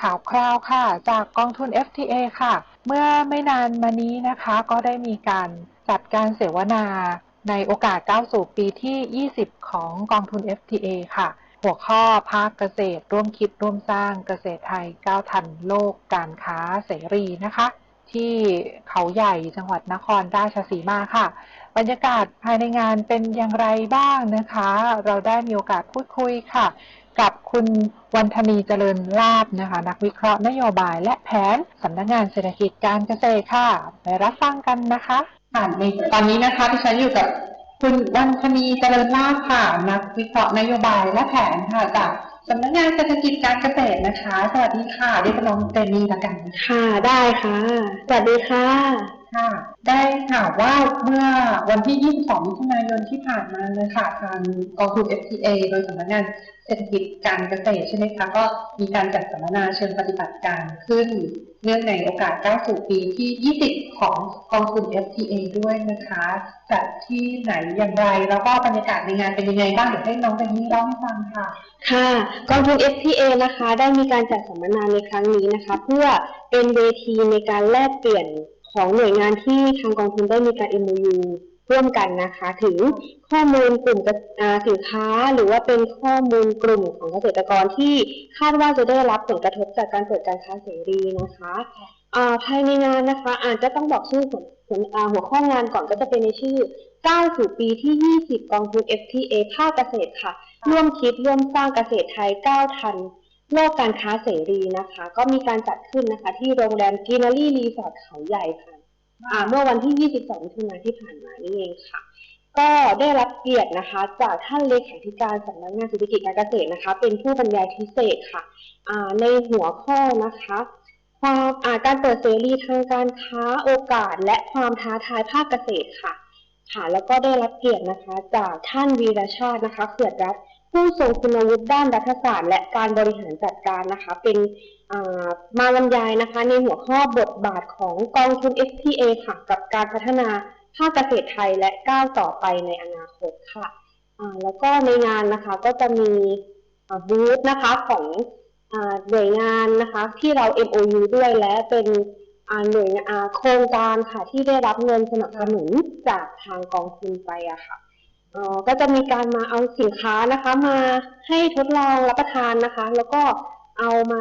ข่าวคราวค่ะ จากกองทุน FTA ค่ะ เมื่อไม่นานมานี้นะคะ ก็ได้มีการจัดการเสวนาในโอกาสก้าวสู่ปีที่ 20 ของกองทุน FTA ค่ะ หัวข้อภาคเกษตรร่วมคิดร่วมสร้างเกษตรไทยก้าวทันโลกการค้าเสรีนะคะ ที่เขาใหญ่จังหวัดนครราชสีมาค่ะ บรรยากาศภายในงานเป็นอย่างไรบ้างนะคะ เราได้มีโอกาสพูดคุยค่ะ กับคุณวันธนีเจริญลาบนะคะ นักวิเคราะห์นโยบายและแผนสำนักงานเศรษฐกิจการเกษตรค่ะ ไปรับฟังกันนะคะค่ะในตอนนี้นะคะที่ฉันอยู่กับคุณวันธนีเจริญลาบค่ะ นักวิเคราะห์นโยบายและแผนค่ะจากสำนักงานเศรษฐกิจการเกษตรนะคะ สวัสดีค่ะเรียกน้องเตนีละกันนะคะค่ะ ได้ค่ะ สวัสดีค่ะ ค่ะ ได้ข่าวว่าเมื่อวันที่ 22 มิถุนายนที่ผ่านมาเลยค่ะทางกองทุน FTA โดยสำนักงานเศรษฐกิจการเกษตรใช่ไหมคะ ก็มีการจัดสัมมนาเชิงปฏิบัติการขึ้น เนื่องในโอกาสก้าวสู่ปีที่ 20 ของกองทุน FTA ด้วยนะคะจัดที่ไหนอย่างไร แล้วก็บรรยากาศในงานเป็นยังไงบ้างเดี๋ยวให้น้องเบนนี่เล่าให้ฟังค่ะ ค่ะกองทุน FTA นะคะ ได้มีการจัดสัมมนาในครั้งนี้นะคะ เพื่อเป็นเวทีในการแลกเปลี่ยน ของหน่วยงานที่ทางกองทุนได้มีการ MOU ร่วมกันนะคะถึงข้อมูลกลุ่มกระอ่าสินค้า หรือว่าเป็นข้อมูลกลุ่มของเกษตรกรที่คาดว่าจะได้รับผลกระทบจากการเปิดการค้าเสรีนะคะภายในงานนะคะอาจจะต้องบอกชื่อหัวหัวอ่าหัวข้องานก่อนก็จะเป็นในชื่อก้าวสู่ปีที่ 20 กองทุน FTA ภาคเกษตรค่ะ ร่วมคิดร่วมสร้างเกษตรไทยก้าวทัน โลกการค้าเสรีนะคะ ก็มีการจัดขึ้นนะคะที่โรงแรมกินารีรีสอร์ทเขาใหญ่ค่ะเมื่อวันที่ 22มิถุนายนที่ผ่านมานี่เองค่ะ ก็ได้รับเกียรตินะคะ จากท่านเลขาธิการสำนักงานเศรษฐกิจการเกษตรนะคะ เป็นผู้บรรยายพิเศษค่ะในหัวข้อนะคะความาการเปิดเสรีทางการค้าโอกาส และความท้าทายภาคเกษตรค่ะ ค่ะ แล้วก็ได้รับเกียรตินะคะ จากท่านวีรชาตินะคะ เขื่อนรัฐ ผู้ทรงคุณวุฒิด้านรัฐศาสตร์และการบริหารจัดการนะคะ เป็นมาบรรยายนะคะ ในหัวข้อบทบาทของกองทุน FTA ค่ะ กับการพัฒนาภาคเกษตรไทยและก้าวต่อไปในอนาคตค่ะแล้วก็ในงานนะคะก็จะมีบูธนะคะของอหน่วยงานนะคะที่เรา MOU ด้วยและเป็นหน่วยานโครงการค่ะที่ได้รับเงินสนับสนุนจากทางกองทุนไปอะค่ะ ก็จะมีการมาเอาสินค้านะคะ มาให้ทดลองรับประทานนะคะ แล้วก็เอามา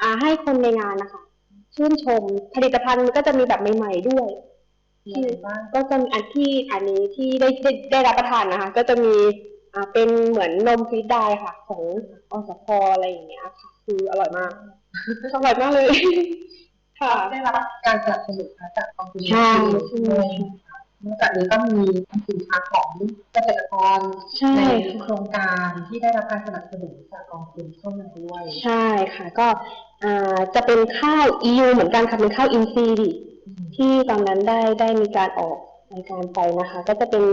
อ่าให้คนในงานนะคะ ชื่นชมผลิตภัณฑ์ก็จะมีแบบใหม่ ๆด้วยมีอะไรบ้างก็จะมีอันที่อันนี้ที่ได้ได้ได้รับประทานนะคะ ก็จะมีอ่าเป็นเหมือนนมฟรีดได้ค่ะ ของอสพอะไรอย่างเงี้ยค่ะคืออร่อยมากอร่อยมากเลย ค่ะได้รับการสนับสนุนนะคะจากกองทุนใช่ด้วยค่ะ นอกจากนี้ก็มีสินค้าของเกษตรกรใช่ในค่ะโครงการที่ได้รับการสนับสนุนจากกองทุนเข้ามาด้วย ใช่ค่ะ ก็อ่าจะเป็นข้าว EU เหมือนกันค่ะเป็นข้าวอินทรีย์ดิที่ตอนนั้นได้ได้มีการออกรายการไปนะคะ ก็จะเป็น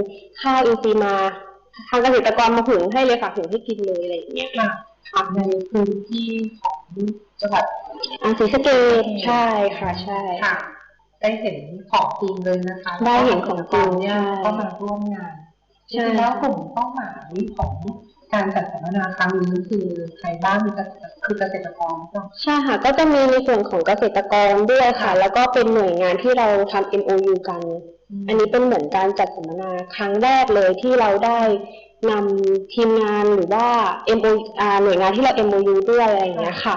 ข้าวอินทรีย์มาทางเกษตรกรมาหุงให้เลยค่ะหุงให้กินเลยอะไรอย่างเงี้ยค่ะค่ะในพื้นที่ของจังหวัดอ่าศรีสะเกษใช่ค่ะใช่ค่ะ ได้เห็นของจริงเลยนะคะได้เห็นของจริงเนี่ยใช่ก็มาร่วมงานจใช่ริงๆแล้วกลุ่มเป้าหมายของการจัดสัมมนาครั้งนี้คือใครบ้างมีเกษตรคือเกษตรกรก็ใช่ค่ะ ก็จะมีในส่วนของเกษตรกรด้วยค่ะ แล้วก็เป็นหน่วยงานที่เราทำ MOU กัน อันนี้เป็นเหมือนการจัดสัมมนาครั้งแรกเลยที่เราได้นำทีมงานหรือว่า MO อ่าหน่วยงานที่เรา MOU ด้วยอะไรอย่างเงี้ยค่ะ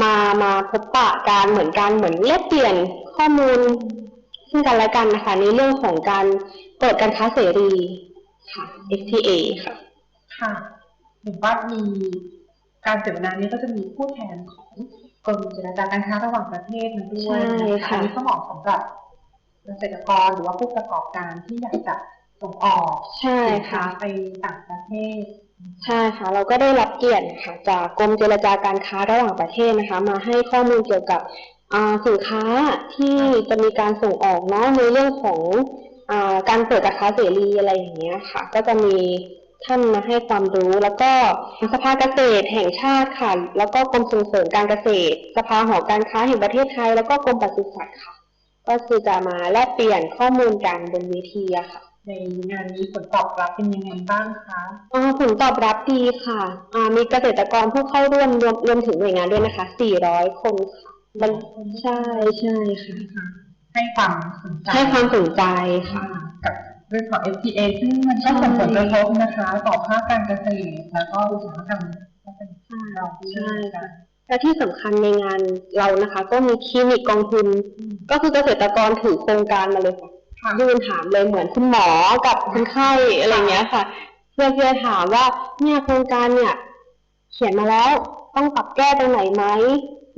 มามาพบปะการเหมือนกันเหมือนแลกเปลี่ยนข้อมูลซึ่งกันและกันนะคะในเรื่องของการเปิดการค้าเสรีค่ะ FTA ค่ะค่ะเห็นว่ามีการเสวนานี้ก็จะมีผู้แทนของกรมเจรจาการค้าระหว่างประเทศมาด้วยใช่นะคะค่ะอันนี้ก็เหมาะสำหรับเกษตรกรหรือว่าผู้ประกอบการที่อยากจะส่งออกใช่สินค้าค่ะไปต่างประเทศ ใช่ค่ะ เราก็ได้รับเกียรติค่ะจากกรมเจรจาการค้าระหว่างประเทศนะคะ มาให้ข้อมูลเกี่ยวกับสินค้าที่จะมีการส่งออกเนาะในเรื่องของอการเปิดกาค้าเสรีอะไรอย่างเงี้ยค่ะ ก็จะมีท่านมาให้ความรู้แล้วก็สภาเกษตรแห่งชาติค่ะ แล้วก็กรมส่งเสริมการเกษตร สภาหอการค้าแห่งประเทศไทย แล้วก็กรมปศุสัตว์ค่ะ ก็คือจะมาแลกเปลี่ยนข้อมูลกันบนเวทีอะค่ะ ในงานนี้ผลตอบรับเป็นยังไงบ้างคะอ่าผลตอบรับดีค่ะอ่ามีเกษตรกรผู้เข้าร่วมรวมรวมถึงหน่วยงานด้วยนะคะ 400 คนค่ะมันใช่ใช่ค่ะ ให้ความสนใจให้ความสนใจค่ะกับเรื่องของ FTA ซึ่งมันก็ส่งผลกระทบนะคะ ต่อภาคการเกษตรแล้วก็อุตสาหกรรมก็เป็นเราด้วยใช่ค่ะและที่สำคัญในงานเรานะคะ ก็มีคลินิกกองทุน ก็คือเกษตรกรถือโครงการมาเลยค่ะ ค่ะยื่นถามเลยเหมือนคุณหมอกับคนไข้อะไรเงี้ยค่ะ เพื่อเพื่อถามว่าเนี่ยโครงการเนี่ย เขียนมาแล้วต้องปรับแก้ตรงไหนไหม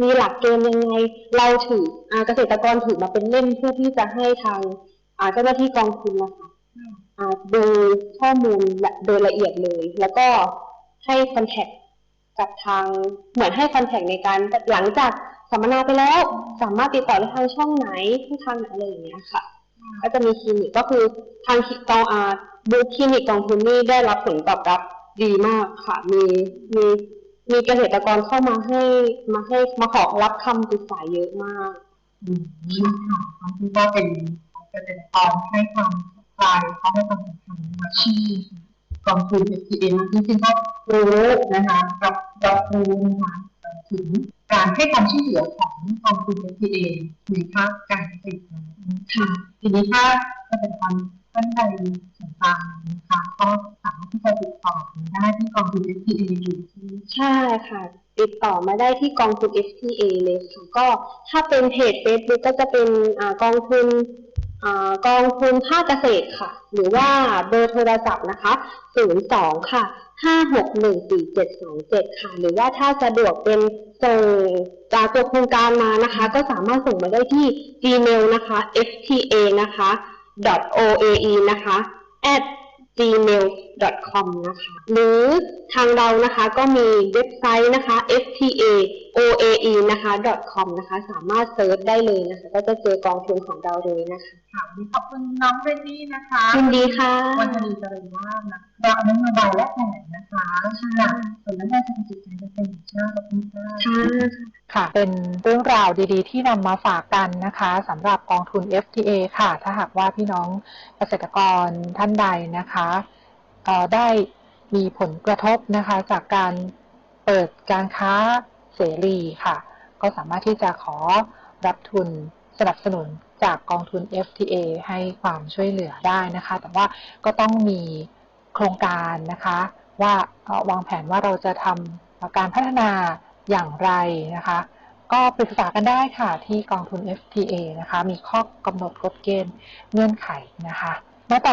มีหลักเกณฑ์ยังไง เราถืออเกษตรกรถือมาเป็นเล่มเพื่อที่จะให้ทางเจ้าหน้าที่กองทุนนะคะดูข้อมูลโดยละเอียดเลย แล้วก็ให้คอนแทคกับทางเหมือนให้คอนแทคในการหลังจากสัมมนาไปแล้ว สามารถติดต่อได้ทางช่องไหนที่ทางไหนอะไรอย่างเงี้ยค่ะ ก็จะมีคลินิกก็คือทางกองอาบูคลินิกกองทุนนี่ได้รับผลตอบรับดีมากค่ะ มีมีมีเกษตรกรเข้ามาให้มาให้มาขอรับคำปรึกษาเยอะมากอืมค่ะที่ก็เป็นเกษตรกรให้ความสนใจเขาให้ความสำคัญมาที่กองทุน FTA มากที่ซึ่งก็รู้นะคะรับรับรู้นะคะถึงการให้ความช่วยเหลือของกองทุน FTA ในภาคการเกษตร ค่ะทีนี้ถ้าเกษตรกรท่านใดสนใจนะคะก็สามารถที่จะติดต่อได้ที่กองทุน FTA อยู่ที่ใช่ค่ะ ติดต่อมาได้ที่กองทุน FTA เลยค่ะก็ถ้าเป็นเพจ Facebook ก็จะเป็นอกองทุน กองทุนภาคเกษตรค่ะ หรือว่าเบอร์โทรศัพท์นะคะ 02 ค่ะ 5614727 ค่ะ หรือว่าถ้าสะดวกเป็นส่งจากตัวโครงการมานะคะ ก็สามารถส่งมาได้ที่ Gmail นะคะ fta นะคะ .oae นะคะ at gmail.com นะคะ หรือทางเรานะคะก็มีเว็บไซต์นะคะ ftaoae นะคะ .com นะคะ สามารถเซิร์ชได้เลยนะคะ ก็จะเจอกองทุนของเราเลยนะคะ ค่ะวันนี้ขอบคุณน้องเรนนี่นะคะยินดีค่ะ วันนี้จะเรียนว่านะเรานโยบายและแผนนะคะค่ะส่วนนั้นได้ทางจิตใจจะเป็นชาติกับคุณค่ะค่ะค่ะ เป็นเรื่องราวดีๆ ที่นำมาฝากกันนะคะสำหรับกองทุน FTA ค่ะ ถ้าหากว่าพี่น้องเกษตรกรท่านใดนะคะเอ่อได้มีผลกระทบนะคะ จากการเปิดการค้าเสรีค่ะ ก็สามารถที่จะขอรับทุนสนับสนุน จากกองทุน FTA ให้ความช่วยเหลือได้นะคะ แต่ว่าก็ต้องมีโครงการนะคะว่าวางแผนว่าเราจะทำการพัฒนาอย่างไรนะคะ ก็ปรึกษากันได้ค่ะที่กองทุน FTA นะคะ มีข้อกำหนดกฎเกณฑ์เงื่อนไขนะคะ